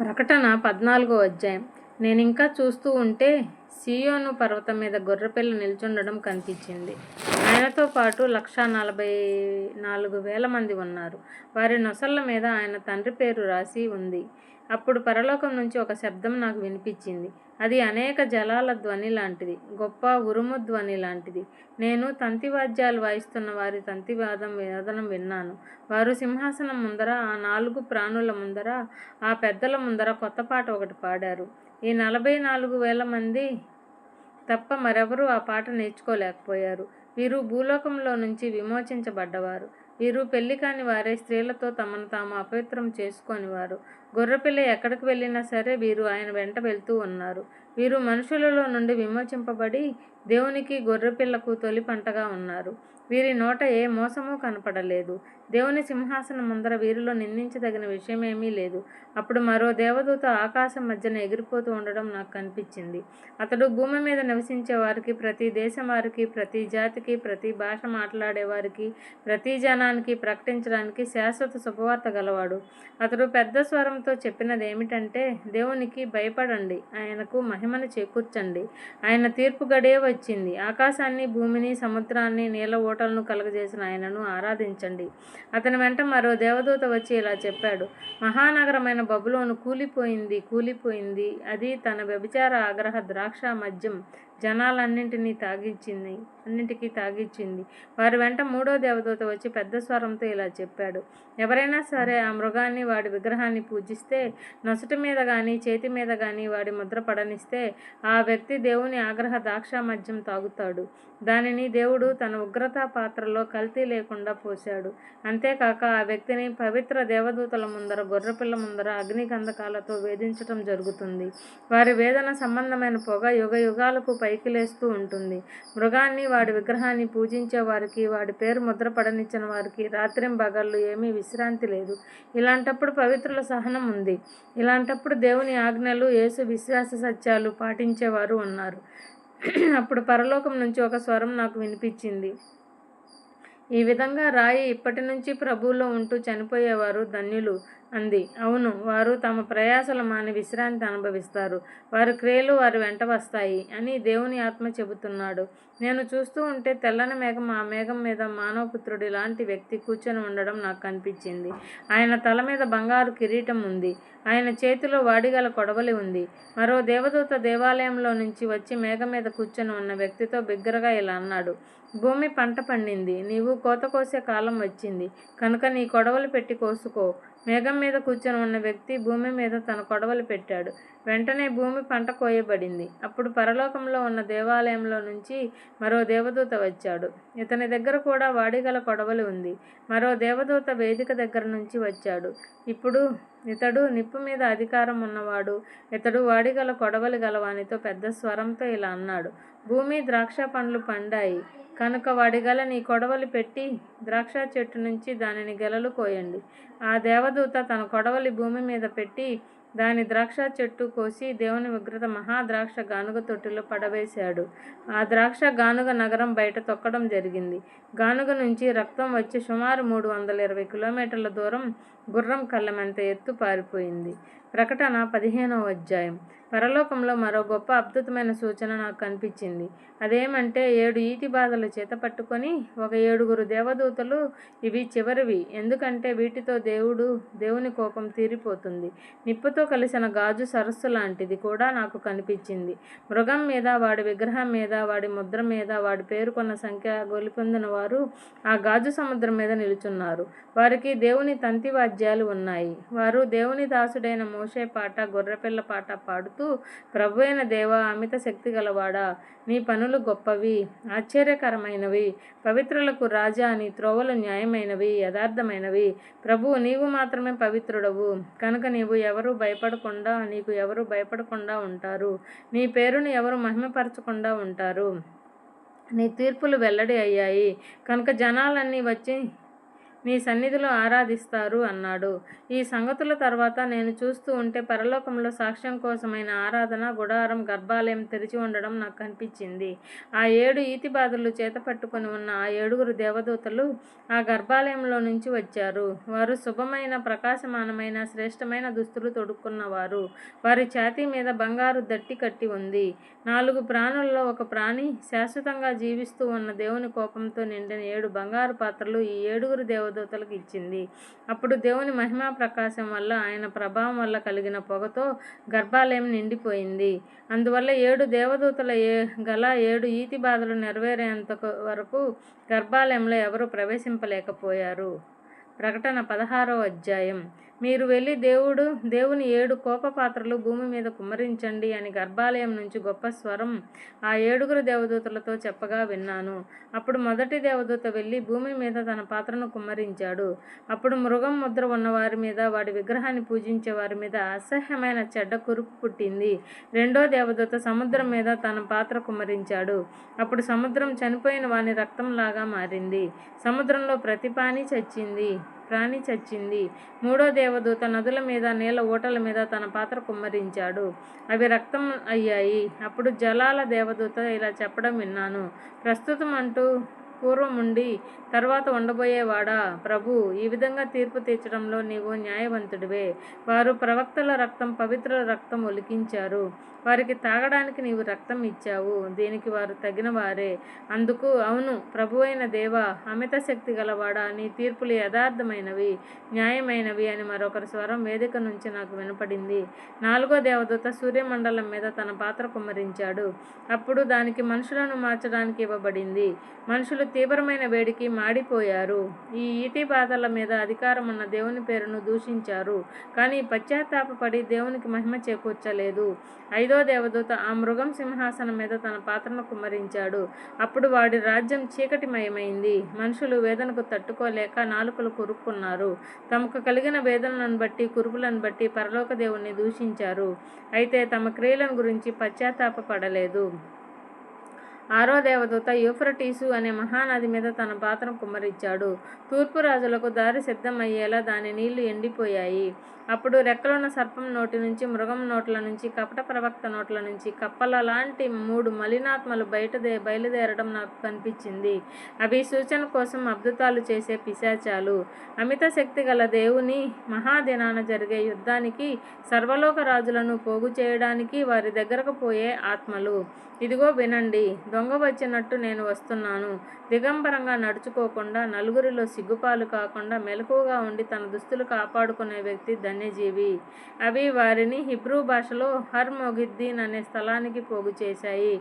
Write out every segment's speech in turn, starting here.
ప్రకటన పద్నాలుగో అధ్యాయం. నేను ఇంకా చూస్తూ ఉంటే సియోను పర్వతం మీద గొర్రెపిల్ల నిల్చుండడం కనిపించింది. ఆయనతో పాటు లక్షా నలభై నాలుగు వేల మంది ఉన్నారు. వారి నొసళ్ళ మీద ఆయన తండ్రి పేరు రాసి ఉంది. అప్పుడు పరలోకం నుంచి ఒక శబ్దం నాకు వినిపించింది. అది అనేక జలాల ధ్వని లాంటిది గొప్ప ఉరుము ధ్వని లాంటిది. నేను తంతివాద్యాలు వాయిస్తున్న వారి తంతివాదం వేదనం విన్నాను. వారు సింహాసనం ముందర ఆ నాలుగు ప్రాణుల ముందర ఆ పెద్దల ముందర కొత్త పాట ఒకటి పాడారు. ఈ నలభై నాలుగు వేల మంది తప్ప మరెవరూ ఆ పాట నేర్చుకోలేకపోయారు. వీరు భూలోకంలో నుంచి విమోచించబడ్డవారు. వీరు పెళ్ళి కాని వారే స్త్రీలతో తమను తాము అపవిత్రం చేసుకొని వారు గొర్రెపిల్ల ఎక్కడికి వెళ్ళినా సరే వీరు ఆయన వెంట వెళ్తూ ఉన్నారు. వీరు మనుషులలో నుండి విమోచింపబడి దేవునికి గొర్రెపిల్లకు తొలి పంటగా ఉన్నారు. వీరి నోట ఏ మోసమూ కనపడలేదు. దేవుని సింహాసనం ముందర వీరిలో నిందించదగిన విషయమేమీ లేదు. అప్పుడు మరో దేవదూత ఆకాశం మధ్యన ఎగిరిపోతూ ఉండడం నాకు కనిపించింది. అతడు భూమి మీద నివసించే వారికి ప్రతి దేశం వారికి ప్రతి జాతికి ప్రతి భాష మాట్లాడే వారికి ప్రతి జనానికి ప్రకటించడానికి శాశ్వత శుభవార్త గలవాడు. అతడు పెద్ద స్వరంతో చెప్పినది ఏమిటంటే దేవునికి భయపడండి ఆయనకు మహిమను చేకూర్చండి. ఆయన తీర్పు గడే వచ్చింది. ఆకాశాన్ని భూమిని సముద్రాన్ని నీళ్ళ ఓటలను కలుగజేసిన ఆయనను ఆరాధించండి. అతని వెంట మరో దేవదూత వచ్చి ఇలా చెప్పాడు మహానగరమైన బబులోను కూలిపోయింది కూలిపోయింది. అది తన వ్యభిచార ఆగ్రహ ద్రాక్ష మద్యం జనాలన్నింటినీ తాగిచ్చింది అన్నింటికీ తాగిచ్చింది. వారి వెంట మూడో దేవదూత వచ్చి పెద్ద స్వరంతో ఇలా చెప్పాడు. ఎవరైనా సరే ఆ మృగాన్ని వాడి విగ్రహాన్ని పూజిస్తే నొసటి మీద కానీ చేతి మీద కానీ వాడి ముద్ర పడనిస్తే ఆ వ్యక్తి దేవుని ఆగ్రహ ద్రాక్ష మద్యం తాగుతాడు. దానిని దేవుడు తన ఉగ్రత పాత్రలో కల్తీ లేకుండా పోశాడు. అంతేకాక ఆ వ్యక్తిని పవిత్ర దేవదూతల ముందర గొర్రెపిల్ల ముందర అగ్నిగంధకాలతో వేధించటం జరుగుతుంది. వారి వేదన సంబంధమైన పొగ యుగ యుగాలకు పై పైకి లేస్తూ ఉంటుంది. మృగాన్ని వాడి విగ్రహాన్ని పూజించే వారికి వాడి పేరు ముద్రపడనిచ్చిన వారికి రాత్రిం బగళ్ళు ఏమీ విశ్రాంతి లేదు. ఇలాంటప్పుడు పవిత్రుల సహనం ఉంది. ఇలాంటప్పుడు దేవుని ఆజ్ఞలు యేసు విశ్వాస సత్యాలు పాటించేవారు ఉన్నారు. అప్పుడు పరలోకం నుంచి ఒక స్వరం నాకు వినిపించింది. ఈ విధంగా రాయి ఇప్పటి నుంచి ప్రభువులో ఉంటూ చనిపోయేవారు ధన్యులు అంది. అవును వారు తమ ప్రయాసలు మాని విశ్రాంతి అనుభవిస్తారు. వారి క్రియలు వారి వెంట వస్తాయి అని దేవుని ఆత్మ చెబుతున్నాడు. నేను చూస్తూ ఉంటే తెల్లని మేఘం ఆ మేఘం మీద మానవపుత్రుడి లాంటి వ్యక్తి కూర్చొని ఉండడం నాకు కనిపించింది ఆయన తల మీద బంగారు కిరీటం ఉంది. ఆయన చేతిలో వాడిగల కొడవలి ఉంది. మరో దేవదూత దేవాలయంలో నుంచి వచ్చి మేఘం మీద కూర్చొని ఉన్న వ్యక్తితో బిగ్గరగా ఇలా అన్నాడు. భూమి పంట పండింది. నీవు కోత కోసే కాలం వచ్చింది. కనుక నీ కొడవలు పెట్టి కోసుకో. మేఘం మీద కూర్చొని ఉన్న వ్యక్తి భూమి మీద తన కొడవలు పెట్టాడు. వెంటనే భూమి పంట కోయబడింది. అప్పుడు పరలోకంలో ఉన్న దేవాలయంలో నుంచి మరో దేవదూత వచ్చాడు. ఇతని దగ్గర కూడా వాడిగల కొడవలి ఉంది. మరో దేవదూత వేదిక దగ్గర నుంచి వచ్చాడు. ఇప్పుడు ఇతడు నిప్పు మీద అధికారం ఉన్నవాడు. ఇతడు వాడిగల కొడవలి గలవానితో పెద్ద స్వరంతో ఇలా అన్నాడు. భూమి ద్రాక్ష పండ్లు పండాయి. కనుక వడిగల నీ కొడవలి పెట్టి ద్రాక్ష చెట్టు నుంచి దానిని గెలలు కోయండి. ఆ దేవదూత తన కొడవలి భూమి మీద పెట్టి దాని ద్రాక్ష చెట్టు కోసి దేవుని విగ్రత మహాద్రాక్ష గానుగ తొట్టిలో పడవేశాడు. ఆ ద్రాక్ష గానుగ నగరం బయట తొక్కడం జరిగింది. గానుగ నుంచి రక్తం వచ్చి సుమారు మూడు వందల ఇరవై కిలోమీటర్ల దూరం గుర్రం కళ్ళమంత ఎత్తు పారిపోయింది. ప్రకటన పదిహేనవ అధ్యాయం. పరలోకంలో మరో గొప్ప అద్భుతమైన సూచన నాకు కనిపించింది. అదేమంటే ఏడు ఈటి బాధలు చేత పట్టుకొని ఒక ఏడుగురు దేవదూతలు ఇవి చివరివి. ఎందుకంటే వీటితో దేవుడు దేవుని కోపం తీరిపోతుంది. నిప్పుతో కలిసిన గాజు సరస్సు లాంటిది కూడా నాకు కనిపించింది. మృగం మీద వాడి విగ్రహం మీద వాడి ముద్ర మీద వాడి పేరుకొన్న సంఖ్య గొలిపొందిన వారు ఆ గాజు సముద్రం మీద నిలుచున్నారు. వారికి దేవుని తంతి వాద్యాలు ఉన్నాయి. వారు దేవుని దాసుడైన మోషే పాట గొర్రెపిల్ల పాట పాడుతూ ప్రభు అయిన దేవ అమిత శక్తి గలవాడా? నీ పనులు గొప్పవి ఆశ్చర్యకరమైనవి. పవిత్రులకు రాజా నీ త్రోవలు న్యాయమైనవి యథార్థమైనవి. ప్రభు నీవు మాత్రమే పవిత్రుడవు. కనుక నీవు ఎవరు భయపడకుండా నీకు ఎవరు భయపడకుండా ఉంటారు. నీ పేరును ఎవరు మహిమపరచకుండా ఉంటారు. నీ తీర్పులు వెల్లడి అయ్యాయి. కనుక జనాలన్నీ వచ్చి మీ సన్నిధిలో ఆరాధిస్తారు అన్నాడు. ఈ సంగతుల తర్వాత నేను చూస్తూ ఉంటే పరలోకంలో సాక్ష్యం కోసమైన ఆరాధన గుడారం గర్భాలయం తెరిచి ఉండడం నాకు కనిపించింది ఆ ఏడు ఈతి బాధలు చేత ఉన్న ఆ ఏడుగురు దేవదూతలు ఆ గర్భాలయంలో నుంచి వచ్చారు. వారు శుభమైన ప్రకాశమానమైన శ్రేష్టమైన దుస్తులు తొడుక్కున్నవారు. వారి ఛాతీ మీద బంగారు దట్టి కట్టి ఉంది. నాలుగు ప్రాణుల్లో ఒక ప్రాణి శాశ్వతంగా జీవిస్తూ ఉన్న దేవుని కోపంతో నిండిన ఏడు బంగారు పాత్రలు ఈ ఏడుగురు దేవదూతలకు ఇచ్చింది. అప్పుడు దేవుని మహిమా ప్రకాశం వల్ల ఆయన ప్రభావం వల్ల కలిగిన పొగతో గర్భాలయం నిండిపోయింది. అందువల్ల ఏడు దేవదూతల ఏ గల ఏడు ఈతి బాధలు నెరవేరేంత వరకు గర్భాలయంలో ఎవరూ ప్రవేశింపలేకపోయారు. ప్రకటన పదహారో అధ్యాయం. మీరు వెళ్ళి దేవుడు దేవుని ఏడు కోప పాత్రలు భూమి మీద కుమ్మరించండి అని గర్భాలయం నుంచి గొప్ప స్వరం ఆ ఏడుగురు దేవదూతలతో చెప్పగా విన్నాను. అప్పుడు మొదటి దేవదూత వెళ్ళి భూమి మీద తన పాత్రను కుమ్మరించాడు. అప్పుడు మృగం ముద్ర ఉన్న వారి మీద వాడి విగ్రహాన్ని పూజించే వారి మీద అసహ్యమైన చెడ్డ కురుపు పుట్టింది. రెండో దేవదూత సముద్రం మీద తన పాత్ర కుమ్మరించాడు. అప్పుడు సముద్రం చనిపోయిన వాని రక్తంలాగా మారింది. సముద్రంలో ప్రతి పాని చచ్చింది. ప్రాణి చచ్చింది. మూడో దేవదూత నదుల మీద నీళ్ళ ఊటల మీద తన పాత్ర కుమ్మరించాడు. అవి రక్తం అయ్యాయి. అప్పుడు జలాల దేవదూత ఇలా చెప్పడం విన్నాను. ప్రస్తుతం అంటూ పూర్వముండి తర్వాత ఉండబోయేవాడా ప్రభు ఈ విధంగా తీర్పు తీర్చడంలో నీవు న్యాయవంతుడివే. వారు ప్రవక్తల రక్తం పవిత్రుల రక్తం ఒలికించారు. వారికి తాగడానికి నీవు రక్తం ఇచ్చావు. దీనికి వారు తగిన వారే అందుకు అవును ప్రభు అయిన దేవ అమిత శక్తి గలవాడా? నీ తీర్పులు యథార్థమైనవి న్యాయమైనవి అని మరొకరి స్వరం వేదిక నుంచి నాకు వినపడింది. నాలుగో దేవదూత సూర్యమండలం మీద తన పాత్ర కుమ్మరించాడు. అప్పుడు దానికి మనుషులను మార్చడానికి ఇవ్వబడింది. మనుషులు తీవ్రమైన వేడికి మాడిపోయారు. ఈ ఈటి బాధల మీద అధికారం ఉన్న దేవుని పేరును దూషించారు. కానీ పశ్చాత్తాపడి దేవునికి మహిమ చేకూర్చలేదు. ఐదో దేవదూత ఆ మృగం సింహాసనం మీద తన పాత్రను కుమ్మరించాడు. అప్పుడు వాడి రాజ్యం చీకటిమయమైంది. మనుషులు వేదనకు తట్టుకోలేక నాలుకలు కురుక్కున్నారు. తమకు కలిగిన వేదనలను బట్టి కురుపులను బట్టి పరలోక దేవుణ్ణి దూషించారు. అయితే తమ క్రియలను గురించి పశ్చాత్తాపడలేదు ఆరో దేవదూత యూఫ్రటీసు అనే మహానది మీద తన పాత్రను కుమ్మరించాడు. తూర్పు రాజులకు దారి సిద్ధమయ్యేలా దాని నీళ్ళు ఎండిపోయాయి. అప్పుడు రెక్కలున్న సర్పం నోటి నుంచి మృగం నోట్ల నుంచి కపట ప్రవక్త నోట్ల నుంచి కప్పల లాంటి మూడు మలినాత్మలు బయట బయలుదేరడం నాకు కనిపించింది. అవి సూచన కోసం అద్భుతాలు చేసే పిశాచాలు. అమిత శక్తి గల దేవుని మహాదినాన జరిగే యుద్ధానికి సర్వలోక రాజులను పోగు చేయడానికి వారి దగ్గరకు పోయే ఆత్మలు. ఇదిగో వినండి దొంగ వచ్చినట్టు నేను వస్తున్నాను. దిగంబరంగా నడుచుకోకుండా నలుగురిలో సిగ్గుపాలు కాకుండా మెలకువగా ఉండి తన దుస్తులు కాపాడుకునే వ్యక్తి ధన్యజీవి. అవి వారిని హిబ్రూ భాషలో హర్ మొగిద్దీన్ అనే స్థలానికి పోగు చేశాయి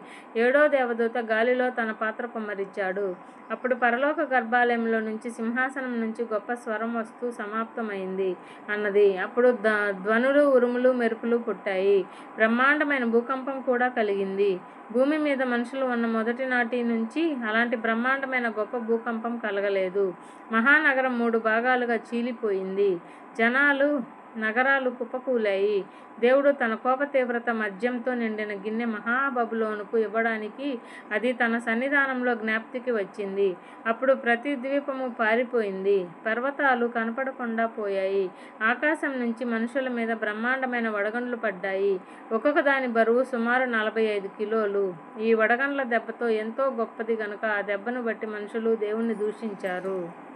ఏడో దేవదూత గాలిలో తన పాత్ర కుమ్మరించాడు. అప్పుడు పరలోక గర్భాలయంలో నుంచి సింహాసనం నుంచి గొప్ప స్వరం వస్తూ సమాప్తమైంది అన్నది. అప్పుడు ద ధ్వనులు ఉరుములు మెరుపులు పుట్టాయి. బ్రహ్మాండమైన భూకంపం కూడా కలిగింది. భూమి మీద మనుషులు ఉన్న మొదటి నాటి నుంచి అలాంటి బ్రహ్మాండమైన గొప్ప భూకంపం కలగలేదు. మహానగరం మూడు భాగాలుగా చీలిపోయింది. జనాలు నగరాలు కుప్పకూలాయి. దేవుడు తన కోప తీవ్రత మద్యంతో నిండిన గిన్నె మహాబబులోనుకు ఇవ్వడానికి అది తన సన్నిధానంలో జ్ఞాప్తికి వచ్చింది. అప్పుడు ప్రతి ద్వీపము పారిపోయింది. పర్వతాలు కనపడకుండా పోయాయి. ఆకాశం నుంచి మనుషుల మీద బ్రహ్మాండమైన వడగండ్లు పడ్డాయి. ఒక్కొక్క దాని బరువు సుమారు నలభై ఐదు కిలోలు. ఈ వడగండ్ల దెబ్బతో ఎంతో గొప్పది గనుక ఆ దెబ్బను బట్టి మనుషులు దేవుణ్ణి దూషించారు.